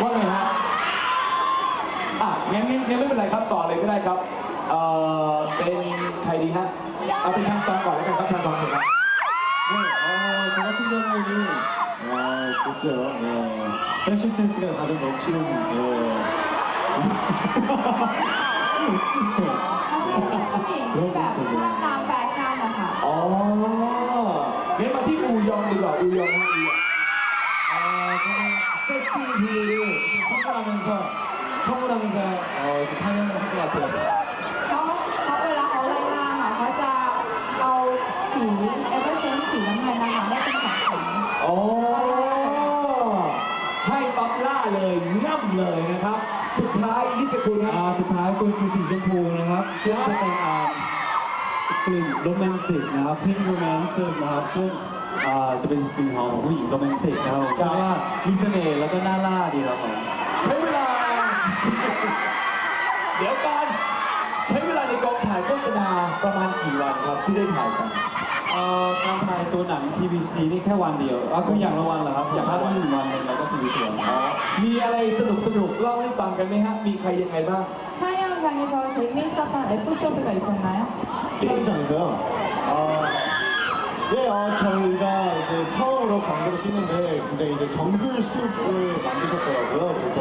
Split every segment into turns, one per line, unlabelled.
ว่าไงฮะ อ่ะงั้นงั้นงั้นไม่เป็นไรครับต่อเลยก็ได้ครับ เอ่อ เป็นใครดีฮะ เอาเป็นทางตอนก่อนแล้วกันครับทางตอนหนึ่งครับ
네, 어, 저 같은 경우에는, 어, 글쎄요, 네. 패션 센스가 가장 넘치는, 네.
ผู้หญิงที่แบบชอบตามแฟชั่นนะคะ
อ๋องั้นมาที่อูยองดีกว่าอูยองอูยอง
아, 저는 섹시 힐을 선물하면서, 선물하면서, 어, 이렇게 찬양을 할 것 같아요.
เขาเขาเวลาเขาไล่ล่าค่ะเขาจะเอาสีเอเวอร์เซนสีน้ำเงินนะคะให้เป็นของขวัญ
อ๋อให้ป๊อปล่าเลยง่ำเลยนะครับ สุดท้ายนี่เป็นคุณครับ
아, 그 다음 건คือสีชมพูนะครับซึ่งจะเป็นอ่ากลิ่นโรแมนติกนะครับพิงโรแมนติกนะครับซึ่ง อ่าจะเป็นกลิ่นหอมของผู้หญิงโรแมนติกนะครับผมคิดว่ามีเสน่ห์แล้วก็น่าล่าดีครับผม
ใช้เวลา เดี๋ยวก่อนใช้เวลาในกองถ่ายโฆษณาประมาณกี่วันครับที่ได้ถ่ายกัน
เอ่อการถ่ายตัวหนัง TVC นี่แค่วันเดียวอ่ะคืออย่างละวันเหรอครับ อย่างละวันหนึ่งวันหนึ่งแล้วก็ TVC วัน
อ๋อ มีอะไรสนุกสนุกๆเล่าให้ฟังกันไหมฮะ มีใครยังไงบ้าง
촬영장에서 재미있었던 에피소드가 있었나요?
촬영장에서요? 어, 네, 어, 저희가 이제 처음으로 광고를 찍는데 근데 이제 정글 수프를 만드셨더라고요. 그래서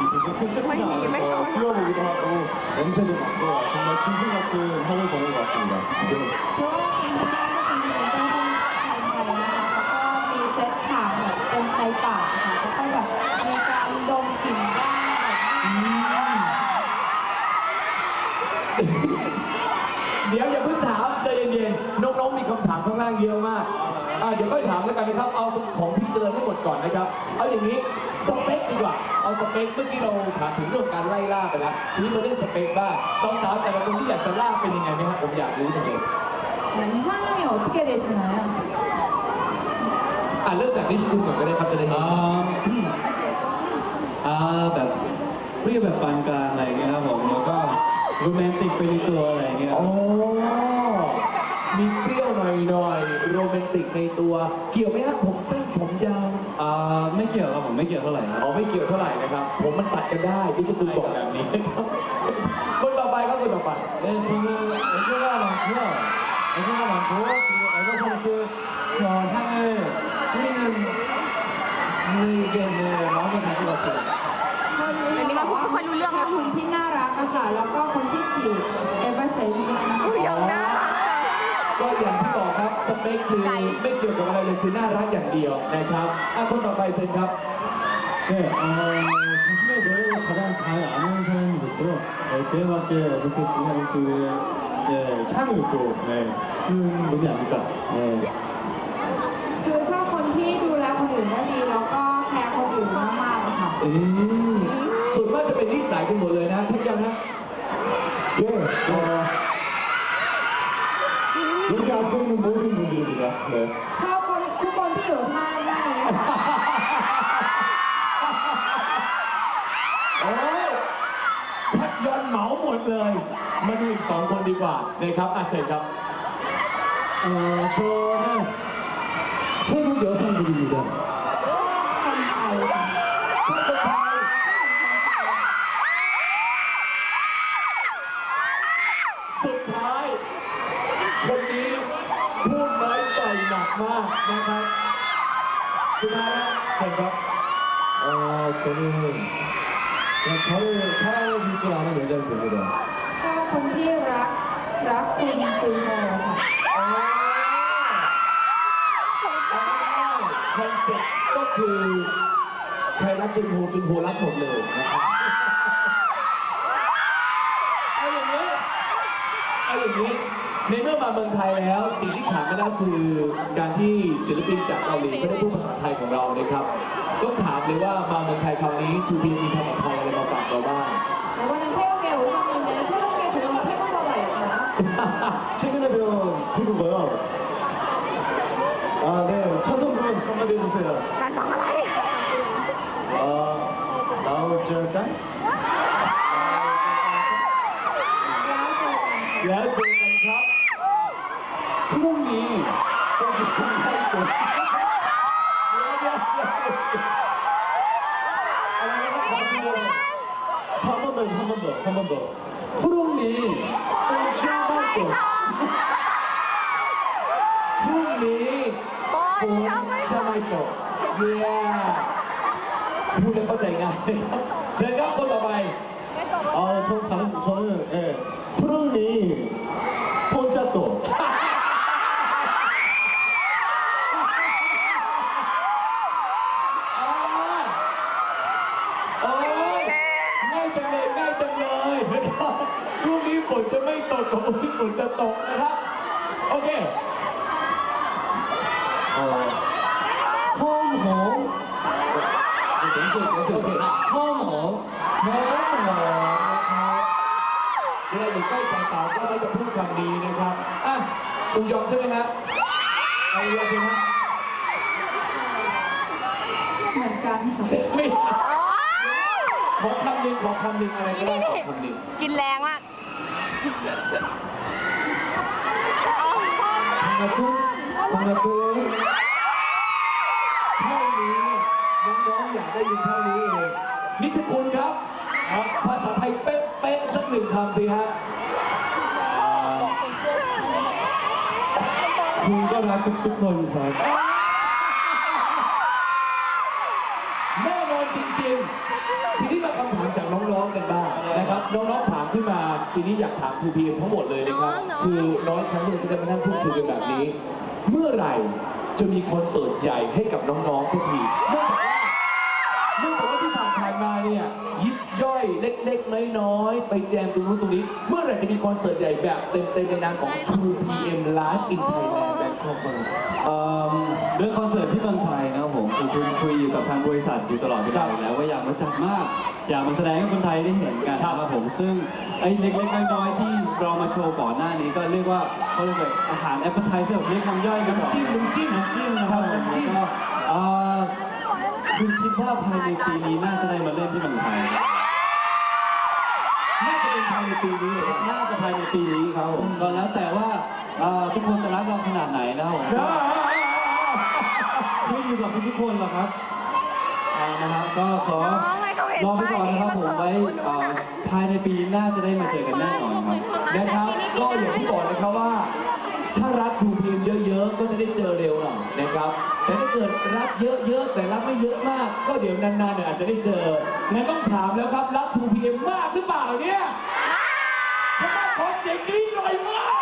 이 부분 컨셉하지 않아서 뛰어보기도 하고 냄새도 맡고 정말 진심 같은 하루 보낸 것 같습니다. 네.
อืม
ข้างล่างเยอะมากอ่าเดี๋ยวก็อยถามแล้วกันนะครับ เอาของพี่เตือนให้หมดก่อนนะครับ เอาอย่างนี้สเปคดีกว่า เอาสเปคเมื่อกี้เราถามถึงเรื่องการไล่ล่าไปแล้ว ทีนี้มาเล่นสเปคบ้างต้องถามแต่ละคนที่อยากจะล่าเป็นยังไงไหมครับ ผมอยากรู้จังเลย
이상형이 어떻게 되시나 요?
อ่าเริ่มจากที่คุณก่อนก็ได้ครับจะได้เห็น
อ่าแบบเรียกแบบปานกลางอะไรเงี้ยครับผมแล้วก็โรแมนติกไปในตัวอะไรเงี้ย
โอ้ มีเหน่อยๆ โรแมนติกในตัว เกี่ยวไหมครับผมสั้นผมยาว
อ่าไม่เกี่ยวครับผมไม่เกี่ยวเท่าไหร่ครับ
อ๋อไม่เกี่ยวเท่าไหร่นะครับ ผมมันตัดกันได้ที่จะดูบอกแบบนี้นะครับคนต่อไปครับคนต่อไป
네, 저는 애교가 많고요. 애교가 많고, 그리고 에버선스 저 향을 뿌리는 분에게 네, 마음에 들 것 같아요.
อันนี้เราพูดไม่ค่อยรู้เรื่องนะคุณที่น่ารักอะค่ะ แล้วก็คนที่จีบเอเวอร์เซนต์นะคะ
ก็อย่างที่บอกครับสเปคคือไม่เกี่ยวกับอะไรเลยคือน่ารักอย่างเดียวนะครับอ่ะคนต่อไปเป็นครับ
네, 어, 자신의 매력을 가장 잘 아는 사람으로서 네, 제가 봤을 때 이렇게 그냥 그 네, 향을 또 네, 쓰는 분이 아닐까. 네.
คือชอบคนที่ดูแลคนอื่นได้ดี แล้วก็แคร์คนอื่นมากๆอะค่ะ
อืมส่วนมากจะเป็นนิสัยกันหมดเลยนะทุกอย่างนะ
네, 어, 분들입니다. 네.
ชอบคนทุกคนที่อยู่ท่าหน้านี้ค่ะ
โอ้ยพัดยนต์เหมาหมดเลย มาดูอีกสองคนดีกว่านะครับอ่ะเชิญครับ
어, 저는 태국 여성분입니다.
คนไทยค่ะ
สุดท้ายแล้วเชิญครับ
어, 저는 그냥 저를 사랑해 줄 줄 아는 여자를 됩니다.
ชอบคนที่รัก รักคุณคือโมค่ะ
อ๋อคอนเซ็ปต์ก็คือใครรักจุนโฮจุนโฮรักหมดเลยนะครับเอาอย่างนี้เอาอย่างนี้ ในเมื่อมาเมืองไทยแล้วสิ่งที่ขาดไม่ได้คือการที่ศิลปินจากเกาหลีไม่ได้พูดภาษาไทยของเรานะครับต้องถามเลยว่ามาเมืองไทยคราวนี้ทูบีมีภาษาไทยอะไรมาฝากเราบ้าง
이번엔 태국에 오셨는데 태국에 들어온 태국어가 있나요?
최근에 배운 태국어요. 아, 네. 차성분 한마디 해주세요.
การสอนอะไร
어, 나오절까?
แล้วเ 抽
卡的补充 คุณยอมใช่ไหมฮะเอายอมใช่ไหม
เหมือนกันค่ะ
ไม่ขอคำหนึ่งขอคำหนึ่งอะไรก็ได้ขอคำหนึ่ง
กินแรงมาก
พังกระตุ้นพังกระตุ้นเท่านี้น้องๆอยากได้ยินเท่านี้เองนิติคุณครับเอาภาษาไทยเป๊ะๆสักหนึ่งคำสิฮะ
คุณก็รัก ทุกๆคนครับ
แน่นอนจริงๆ ทีนี้มาคำถามจากน้องๆกันบ้างนะครับ น้องๆถามขึ้นมาทีนี้อยากถามครูพีเอ็มทั้งหมดเลยนะครับ คือน้อยครั้งที่เราจะได้มานั่งพูดคุยกันแบบนี้ เมื่อไหร่จะมีคอนเสิร์ตใหญ่ให้กับน้องๆทุกทีเนื่องจากว่าเนื่องจากว่าที่ผ่านๆมาเนี่ยยิบย่อยเล็กๆน้อยๆไปแจมตรงนู้นตรงนี้ เมื่อไหร่จะมีคอนเสิร์ตใหญ่แบบเต็มๆในนามของ 2PM Live in Thailand Bangkok บ้าง
เอิ่มเรื่องคอนเสิร์ตที่เมืองไทยนะครับผมคือคุยคุยอยู่กับทางบริษัทอยู่ตลอดเวลาอยู่แล้วว่าอยากมาจัดมาก อยากมาแสดงให้คนไทยได้เห็นกันครับผมซึ่งไอ้เล็กๆน้อยๆที่เรามาโชว์ก่อนหน้านี้ก็เรียกว่าเขาเรียกว่าอาหารแอปเปิลไทเซอร์เรียกน้ำย่อยกันก่อน
จิ้มจิ้ม
จิ้มนะครับผมแล้วก็เอ่อคุณคิดว่าภายในปีนี้น่าจะได้มาเล่นที่เมืองไทย
น่าจะเป็นภายในปีนี้น่า
จะภายในปีนี้ครับก็แล้วแต่ว่า เอ่อทุกคนจะรักเราขนาดไหนนะครับผมขึ้นอยู่กับทุกๆคนแหละครับอ่านะครับ ก็ขอ
น้องให้เขาเห็น
รอไปก่อนนะครับผมไว้
ป้าย
เอ่อภายในปีหน้าจะได้มาเจอกันแน่นอนครับ
นะครับ ก็อย่างที่บอกนะครับว่า ถ้ารักทูพีมเยอะๆ ก็จะได้เจอเร็วหน่อยนะครับ แต่ถ้าเกิดรักเยอะๆ แต่รักไม่เยอะมาก ก็เดี๋ยวนานๆเนี่ยอาจจะได้เจองั้นต้องถามแล้วครับ รักทูพีมมากหรือเปล่าเนี่ยถ้าขอเสียงกรี๊ดหน่อยมาก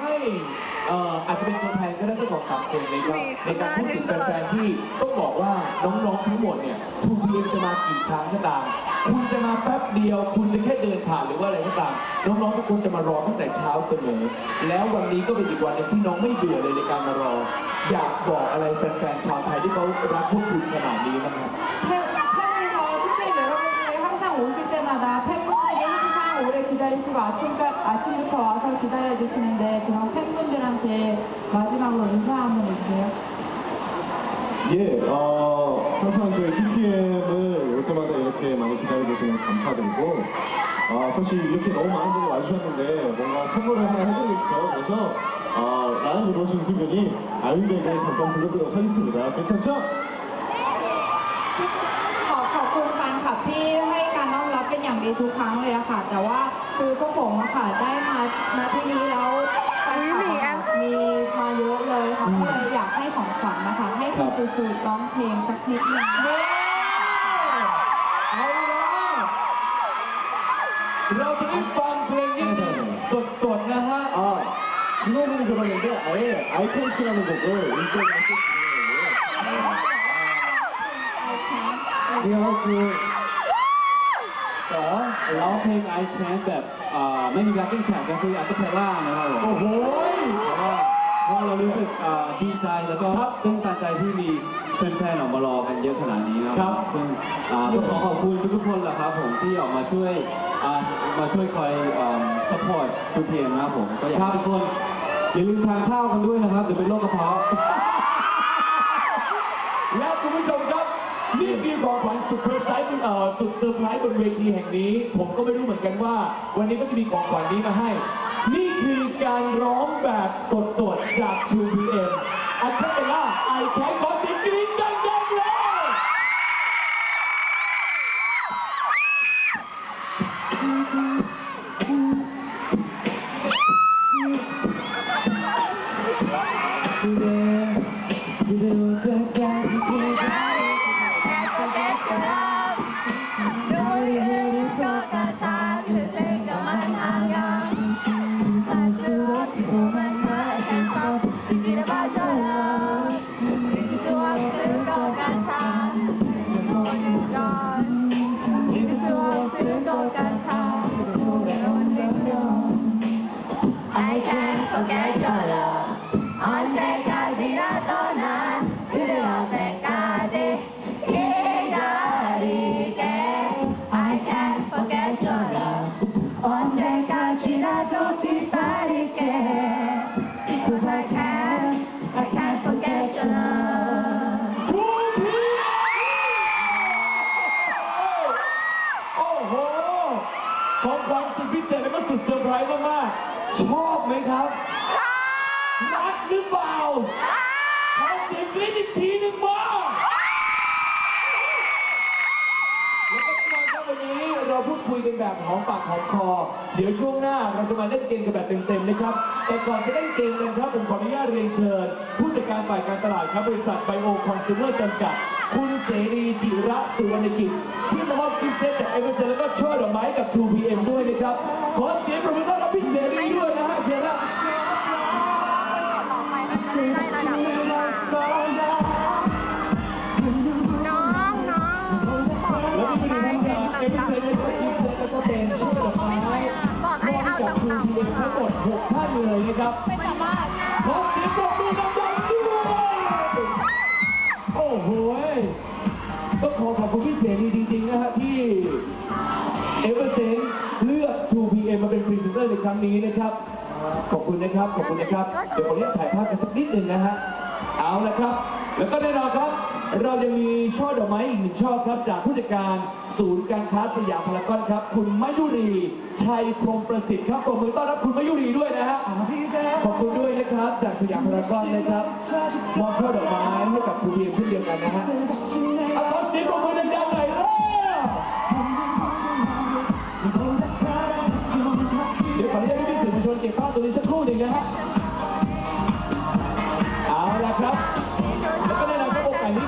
ให้เอ่ออาจจะเป็นตัวแทนก็ได้สักสองสามคนนะครับในการพูดถึงแฟนๆที่ต้องบอกว่าน้องๆทั้งหมดเนี่ยทูพีมจะมากี่ครั้งก็ตาม คุณจะมาแป๊บเดียว คุณจะแค่เดินผ่านหรือว่าอะไรก็ตาม น้องๆทุกคนจะมารอตั้งแต่เช้าเสมอ แล้ววันนี้ก็เป็นอีกวันหนึงที่น้องไม่เบื่อเลยในการมารอ อยากบอกอะไรแฟนๆชาวไทยที่เขารักพวกคุณขนาดนี้นะครับ
팬- 팬에서 특별히 여러분들이 항상 오실 때마다 팬분들이 항상 오래 기다리시고 아침까, 아침부터 와서 기다려주시는데 그런 팬분들한테 마지막으로 인사 한번 해주세요.
예, 어, 항상 저희 TPM을 올 때마다 이렇게 많이 기다려주시면 감사드리고, 아, 사실 이렇게 너무 많은 분이 와주셨는데, 뭔가 선물을 하나 해드리고 싶어요. 그래서, 어, 나는 오신 기분이 아유에게 잠깐 불러드리도록 하겠습니다. 괜찮죠?
ขอขอบคุณแฟนคลับที่ให้การต้อนรับเป็นอย่างดีทุกครั้งเลยอะค่ะ แต่ว่า คือพวกผมอะค่ะได้มาณที่นี้แล้วแฟนคลับอะค่ะมีมาเยอะเลยค่ะก็เลยอยากให้ของขวัญนะคะ ให้คุณสูๆร้องเพลงสักนิดนึง
เอาละเราจะได้ฟังเพลงนี้สดๆนะฮะ
아, 진호분이 들었는데, 아예 아이콘스라는 곡을 인터넷에 쓰시는 거예요.
นี่ก็คือขอ ร้องเพลง I Can แบบเอ่อไม่มี backing track ก็คืออัลเปล่านะครับผม
โอ้โห
เพราะว่าเพราะเรารู้สึกเอ่อดีใจแล้วก็ตื้นตันใจที่มีแฟนๆออกมารอกันเยอะขนาดนี้นะค
ครั
รับบซึ่งอ่าต้องขอขอบคุณทุกๆคนแหละครับผมที่ออกมาช่วยอ่ามาช่วยคอยสปอร์ตทุกเทียมนะครับผมก็อยากให้ทุกคนอย่าลืมทานข้าวกันด้วยนะครับเดี๋ยวเป็นโรคกระเพาะ
และคุณผู้ชมครับ นี่คือของขวัญสุดเซอร์ไพรส์บนเอ่อสุดเซอร์ไพรส์บนเวทีแห่งนี้ ผมก็ไม่รู้เหมือนกันว่า วันนี้ก็จะมีของขวัญนี้มาให้ นี่คือการร้องแบบสดๆจาก 2PM อัลจฉริยาไอแคขอเสียกรี๊ดดังๆเลย อมปากหอมคอ เดี๋ยวช่วงหน้าเราจะมาเล่นเกมกันแบบเต็มๆนะครับ แต่ก่อนจะเล่นเกมกันครับผมขออนุญาตเรียนเชิญ ผู้จัดการฝ่ายการตลาดครับบริษัทไบโอคอนซูเมอร์จำกัด คุณเสรีจิระสุวรรณกิจที่มามอบกิฟต์เซตจากเอเวอร์เซนแล้วก็ช่อดอกไม้กับ 2PM ด้วยนะครับ ขอเสียงปรบมือต้อน ร์ในครั้งนี้นะครับ ขอบคุณนะครับ ขอบคุณนะครับ เดี๋ยวขออนุญาตถ่ายภาพกันสักนิดหนึ่งนะฮะ เอาละครับ แล้วก็แน่นอนครับ เรายังมีช่อดอกไม้อีกหนึ่งช่อครับ จากผู้จัดการศูนย์การค้าสยามพารากอนครับ คุณมายุรี ชัยพรหมประสิทธิ์ครับปรบมือต้อนรับคุณมายุรีด้วยนะฮะ ขอบคุณด้วยนะครับ จากสยามพารากอนนะครับ มอบช่อดอกไม้ให้กับคุณเพียงเช่นเดียวกันนะฮะ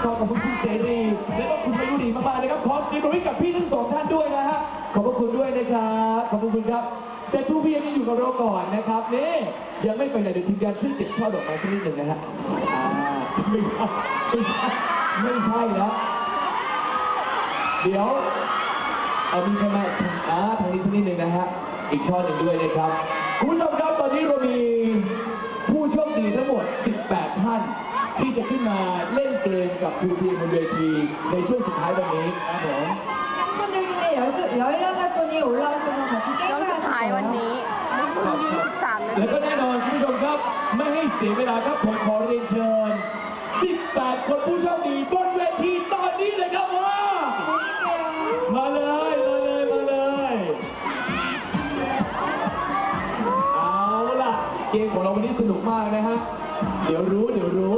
ครับโอกาสนี้ขอบคุณคุณเสรีและก็คุณมายุรีมากๆนะครับขอเสียงปรบมือกับพี่ทั้งสองท่านด้วยนะฮะขอบพระคุณด้วยนะครับขอบคุณครับแต่ทูพียังอยู่กับเราก่อนนะครับนี่ยังไม่ไปไหนเดี๋ยวทีมงานช่วยเก็บช่อดอกไม้สักนิดหนึ่งนะฮะอ่าไม่ใช่ไม่ใช่แล้วเดี๋ยวเอามีใช่ไมอ่าทางนี้สักนิดหนึ่งนะฮะอีกช่อหนึ่งด้วยนะครับคุณผู้ชมครับตอนนี้เรามีผู้โชคดีทั้งหมด 18 ท่าน ที่จะขึ้นมาเล่นเกมกับทูพีบนเวทีในช่วงสุดท้ายวันนี้ครับผม
팬분들 중에 열, 18분이 올라오셔서 같이
น้อง
게임을
สุดท้ายวันนี้สามนา
แล้ว
ที
ก็แน่นอนคุณผู้ชมครับ ไม่ให้เสียเวลาครับผมขอเรียนเชิญ 18 คนผู้โชคดีบนเวทีตอนนี้เลยครับว่า มาเลย มาเลย มาเลย เอาล่ะ เกมของเราวันนี้สนุกมากนะฮะ เดี๋ยวรู้เดี๋ยวรู้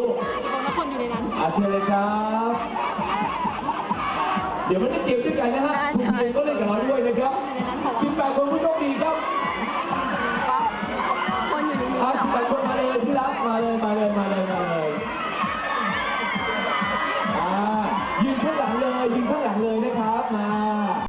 อาเชิญเลยครับ เดี๋ยวมาเล่นเกมด้วยกันนะฮะ